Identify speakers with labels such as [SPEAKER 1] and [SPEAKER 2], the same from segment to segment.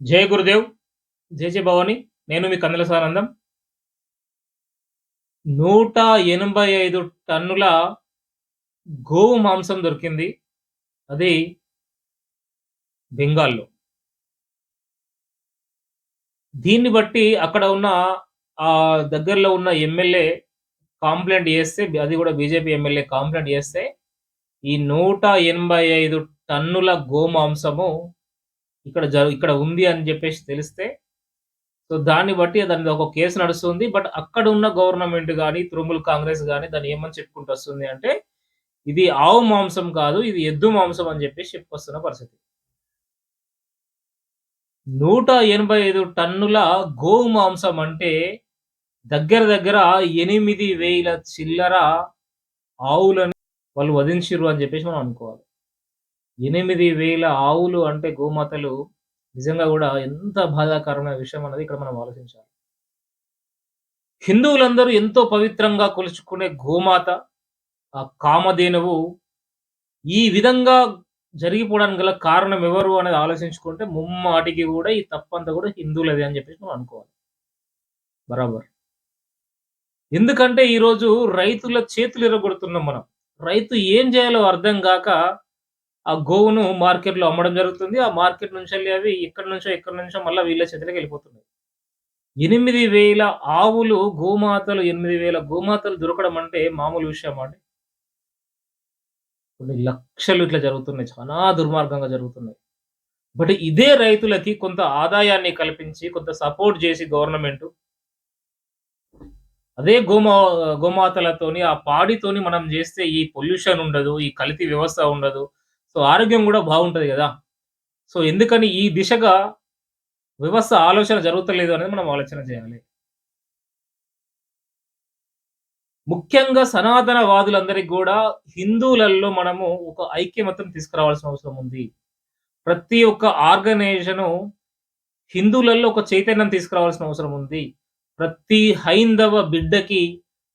[SPEAKER 1] జయ గురుదేవ్ జయ జయ భవాని. నేను మీ కందుల సానందం నూట ఎనభై ఐదు టన్నుల గోవు మాంసం దొరికింది. అది బెంగాల్లో. దీన్ని బట్టి అక్కడ ఉన్న ఆ దగ్గరలో ఉన్న ఎమ్మెల్యే కాంప్లైంట్ చేస్తే అది కూడా బీజేపీ ఎమ్మెల్యే కాంప్లైంట్ చేస్తే ఈ నూట ఎనభై ఐదు టన్నుల గోమాంసము ఇక్కడ జరు ఇక్కడ ఉంది అని చెప్పేసి తెలిస్తే సో దాన్ని బట్టి దాని మీద ఒక కేసు నడుస్తుంది. బట్ అక్కడ ఉన్న గవర్నమెంట్ కానీ తృణమూల్ కాంగ్రెస్ కానీ దాన్ని ఏమని చెప్పుకుంటూ వస్తుంది అంటే ఇది ఆవు మాంసం కాదు ఇది ఎద్దు మాంసం అని చెప్పేసి చెప్పుకొస్తున్న పరిస్థితి. నూట ఎనభై ఐదు టన్నుల గోవు మాంసం అంటే దగ్గర దగ్గర ఎనిమిది వేల చిల్లర ఆవులని వాళ్ళు వధించిర్రు అని చెప్పేసి మనం అనుకోవాలి. ఎనిమిది వేల ఆవులు అంటే గోమాతలు నిజంగా కూడా ఎంత బాధాకరమైన విషయం అన్నది ఇక్కడ మనం ఆలోచించాలి. హిందువులందరూ ఎంతో పవిత్రంగా కొలుచుకునే గోమాత ఆ కామధేనువు ఈ విధంగా జరిగిపోవడానికి గల కారణం ఎవరు అనేది ఆలోచించుకుంటే ముమ్మాటికి కూడా ఈ తప్పంతా కూడా హిందువులది అని చెప్పేసి మనం అనుకోవాలి. బరాబర్. ఎందుకంటే ఈరోజు రైతుల చేతులు ఎరగొడుతున్నాం మనం. రైతు ఏం చేయాలో అర్థం కాక ఆ గోవును మార్కెట్‌లో అమ్మడం జరుగుతుంది. ఆ మార్కెట్ నుంచి వెళ్ళి అవి ఇక్కడి నుంచో, ఎక్కడి నుంచో మళ్ళీ వీళ్ళ చేతిలోకి వెళ్ళిపోతున్నాయి. 8000 ఆవులు, గోమాతలు 8000 గోమాతలు దొరకడం అంటే మామూలు విషయం అండి? కొన్ని లక్షలు ఇట్లా జరుగుతున్నాయి. చాలా దుర్మార్గంగా జరుగుతున్నాయి. బట్ ఇదే రైతులకి కొంత ఆదాయాన్ని కల్పించి, కొంత సపోర్ట్ చేసి గవర్నమెంట్ అదే గోమా గోమాతలతోని, ఆ పాడితోని మనం చేస్తే ఈ పొల్యూషన్ ఉండదు. ఈ కల్తీ వ్యవస్థ ఉండదు. సో, ఆరోగ్యం కూడా బాగుంటుంది కదా సో, ఎందుకని ఈ దిశగా వ్యవస్థ ఆలోచన జరుగుతలేదు అనేది మనం ఆలోచన చేయాలి. ముఖ్యంగా సనాతనవాదులందరికి కూడా హిందువులలో మనము ఒక ఐక్యమత్యం తీసుకురావాల్సిన అవసరం ఉంది. ప్రతి ఒక్క ఆర్గనైజేషను హిందువులలో ఒక చైతన్యం తీసుకురావాల్సిన అవసరం ఉంది. ప్రతి హైందవ బిడ్డకి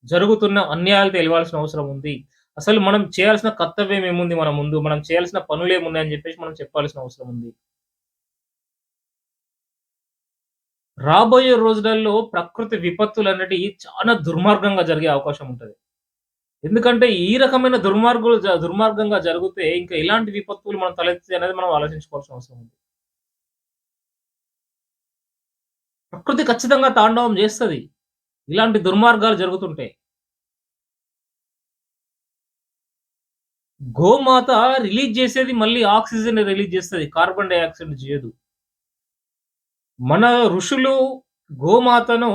[SPEAKER 1] జరుగుతున్న అన్యాయాలు తెలియాల్సిన అవసరం ఉంది. అసలు మనం చేయాల్సిన కర్తవ్యం ఏముంది మన ముందు? మనం చేయాల్సిన పనులు ఏముంది అని చెప్పేసి మనం చెప్పాల్సిన అవసరం ఉంది. రాబోయే రోజులలో ప్రకృతి విపత్తులు అనేటివి చాలా దుర్మార్గంగా జరిగే అవకాశం ఉంటుంది ఎందుకంటే ఈ రకమైన దుర్మార్గులు దుర్మార్గంగా జరిగితే ఇంకా ఎలాంటి విపత్తులు మనం తలెత్తి అనేది మనం ఆలోచించుకోవాల్సిన అవసరం ఉంది. ప్రకృతి ఖచ్చితంగా తాండవం చేస్తుంది ఇలాంటి దుర్మార్గాలు జరుగుతుంటే. గోమాత రిలీజ్ చేసేది మళ్ళీ ఆక్సిజన్ రిలీజ్ చేస్తుంది కార్బన్ డైఆక్సైడ్ చేయదు. మన ఋషులు గోమాతను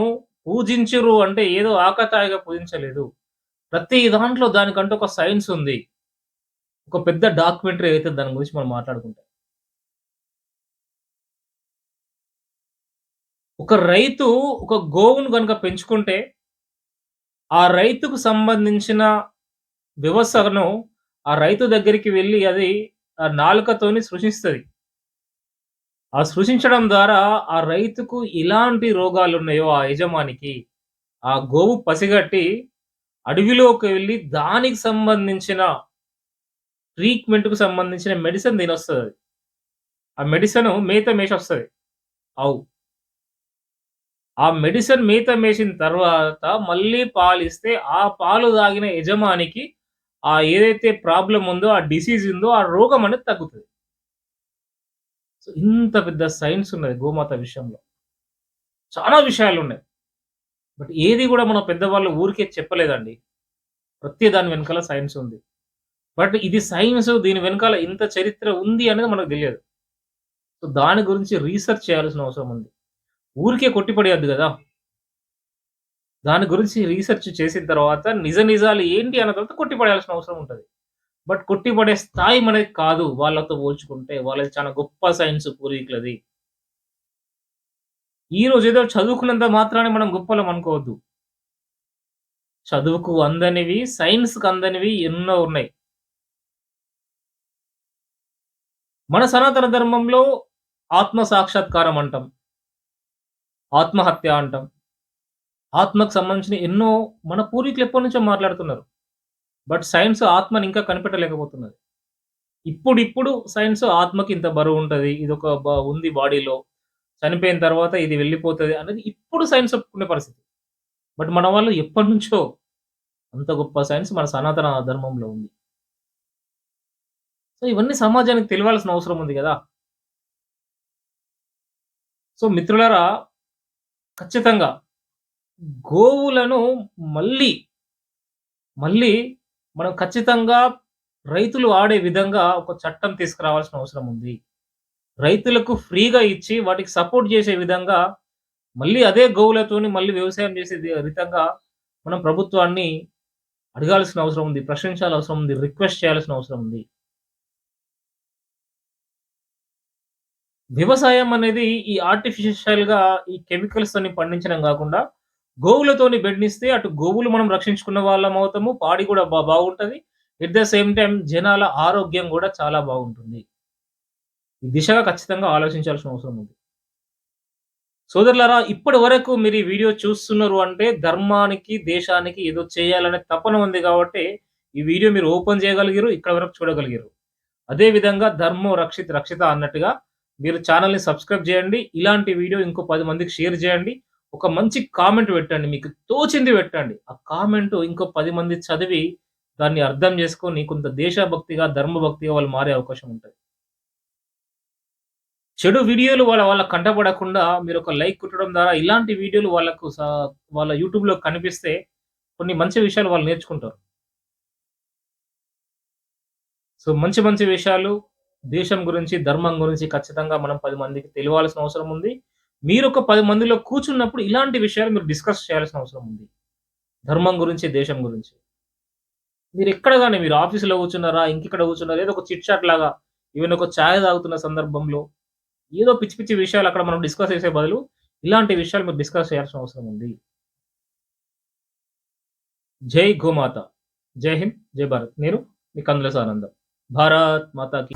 [SPEAKER 1] పూజించిర్రు అంటే ఏదో ఆకతాయిగా పూజించలేదు. ప్రతి దాంట్లో దానికంటే ఒక సైన్స్ ఉంది. ఒక పెద్ద డాక్యుమెంటరీ అయితే దాని గురించి మనం మాట్లాడుకుంటాం ఒక రైతు ఒక గోవును కనుక పెంచుకుంటే ఆ రైతుకు సంబంధించిన వ్యవస్థను ఆ రైతు దగ్గరికి వెళ్ళి అది ఆ నాలుకతోని సృష్టిస్తుంది ఆ సృష్టించడం ద్వారా ఆ రైతుకు ఎలాంటి రోగాలున్నాయో ఆ యజమానికి, ఆ గోవు పసిగట్టి అడవిలోకి వెళ్ళి దానికి సంబంధించిన ట్రీట్‌మెంట్‌కు సంబంధించిన మెడిసిన్ తినొస్తదది. ఆ మెడిసిన్ మేత మేసొస్తది. ఆవు. ఆ మెడిసిన్ మేత మేసిన తర్వాత మళ్ళీ పాలిస్తే ఆ పాలు తాగిన యజమానికి ఆ ఏదైతే ప్రాబ్లం ఉందో, ఆ డిసీజ్ ఉందో ఆ రోగం అనేది తగ్గుతుంది సో, ఇంత పెద్ద సైన్స్ ఉన్నది గోమాత విషయంలో. చాలా విషయాలు ఉన్నాయి బట్ ఏది కూడా మన పెద్దవాళ్ళు ఊరికే చెప్పలేదండి. ప్రతి దాని వెనకాల సైన్స్ ఉంది. బట్ ఇది సైన్స్ దీని వెనకాల ఇంత చరిత్ర ఉంది అనేది మనకు తెలియదు. సో, దాని గురించి రీసెర్చ్ చేయాల్సిన అవసరం ఉంది. ఊరికే కొట్టిపడేయొద్దు కదా దాని గురించి రీసెర్చ్ చేసిన తర్వాత నిజ నిజాలు ఏంటి అన్న తర్వాత కొట్టిపడేయాల్సిన అవసరం ఉంటుంది బట్ కొట్టిపడే స్థాయి మనది కాదు వాళ్ళతో పోల్చుకుంటే. వాళ్ళది చాలా గొప్ప సైన్స్ పూర్వీకులది. ఈరోజు ఏదో చదువుకున్నంత మాత్రాన్ని మనం గొప్పలం అనుకోవద్దు. చదువుకు అందనివి, సైన్స్‌కి అందనివి ఎన్నో ఉన్నాయి. మన సనాతన ధర్మంలో ఆత్మ సాక్షాత్కారం అంటాం. ఆత్మహత్య అంటాం. ఆత్మకు సంబంధించిన ఎన్నో మన పూర్వీకులు ఎప్పటినుంచో మాట్లాడుతున్నారు. బట్ సైన్స్ ఆత్మని ఇంకా కనిపెట్టలేకపోతున్నది. ఇప్పుడు ఇప్పుడు సైన్స్ ఆత్మకి ఇంత బరువు ఉంటుంది ఇది బ ఉంది బాడీలో. చనిపోయిన తర్వాత ఇది వెళ్ళిపోతుంది అనేది ఇప్పుడు సైన్స్ ఒప్పుకునే పరిస్థితి. బట్ మన వాళ్ళు ఎప్పటినుంచో అంత గొప్ప సైన్స్ మన సనాతన ధర్మంలో ఉంది. సో, ఇవన్నీ సమాజానికి తెలియాల్సిన అవసరం ఉంది కదా సో, మిత్రులారా ఖచ్చితంగా గోవులను మళ్ళీ, మళ్ళీ మనం ఖచ్చితంగా రైతులు ఆడే విధంగా ఒక చట్టం తీసుకురావాల్సిన అవసరం ఉంది. రైతులకు ఫ్రీగా ఇచ్చి వాటికి సపోర్ట్ చేసే విధంగా మళ్ళీ అదే గోవులతోని మళ్ళీ వ్యవసాయం చేసే విధంగా రీతంగా మనం ప్రభుత్వాన్ని అడగాల్సిన అవసరం ఉంది. ప్రశ్నించాల్సిన అవసరం ఉంది. రిక్వెస్ట్ చేయాల్సిన అవసరం ఉంది. వ్యవసాయం అనేది ఈ ఆర్టిఫిషియల్‌గా ఈ కెమికల్స్ కెమికల్స్‌తోని పండించడం కాకుండా గోవులతోని బెడ్నిస్తే అటు గోవులు మనం రక్షించుకున్న వాళ్ళం అవుతాము. పాడి కూడా బా బాగుంటుంది ఎట్ ద సేమ్ టైం జనాల ఆరోగ్యం కూడా చాలా బాగుంటుంది. ఈ దిశగా ఖచ్చితంగా ఆలోచించాల్సిన అవసరం ఉంది. సోదరులారా ఇప్పటి వరకు మీరు ఈ వీడియో చూస్తున్నారు అంటే ధర్మానికి, దేశానికి ఏదో చేయాలనే తపన ఉంది కాబట్టి ఈ వీడియో మీరు ఓపెన్ చేయగలిగారు ఇక్కడ వరకు చూడగలిగారు అదే విధంగా రక్షిత రక్షిత అన్నట్టుగా మీరు ఛానల్ని సబ్స్క్రైబ్ చేయండి. ఇలాంటి వీడియో ఇంకో పది మందికి షేర్ చేయండి. ఒక మంచి కామెంట్ పెట్టండి. మీకు తోచింది పెట్టండి. ఆ కామెంట్ ఇంకో పది మంది చదివి దాన్ని అర్థం చేసుకొని కొంత దేశభక్తిగా, ధర్మభక్తిగా వాళ్ళు మారే అవకాశం ఉంటుంది చెడు వీడియోలు వాళ్ళ వాళ్ళ కంటపడకుండా మీరు ఒక లైక్ కుట్టడం ద్వారా ఇలాంటి వీడియోలు వాళ్ళకు వాళ్ళ యూట్యూబ్‌లో కనిపిస్తే కొన్ని మంచి విషయాలు వాళ్ళు నేర్చుకుంటారు. సో, మంచి మంచి విషయాలు దేశం గురించి, ధర్మం గురించి ఖచ్చితంగా మనం పది మందికి తెలియాల్సిన అవసరం ఉంది. మీరు ఒక పది మందిలో కూర్చున్నప్పుడు ఇలాంటి విషయాలు మీరు డిస్కస్ చేయాల్సిన అవసరం ఉంది. ధర్మం గురించి, దేశం గురించి. మీరు ఎక్కడ కానీ మీరు ఆఫీసులో కూర్చున్నారా, ఇంకెక్కడ కూర్చున్నారా, ఏదో ఒక చిట్ చాట్ లాగా ఈవెన్ ఒక ఛాయ్ తాగుతున్న సందర్భంలో ఏదో పిచ్చి పిచ్చి విషయాలు అక్కడ మనం డిస్కస్ చేసే బదులు ఇలాంటి విషయాలు మీరు డిస్కస్ చేయాల్సిన అవసరం ఉంది. జై గోమాత. జై హింద్. జై భారత్. నేను మీ అందులో ఆనందం భారత్ మాతాకి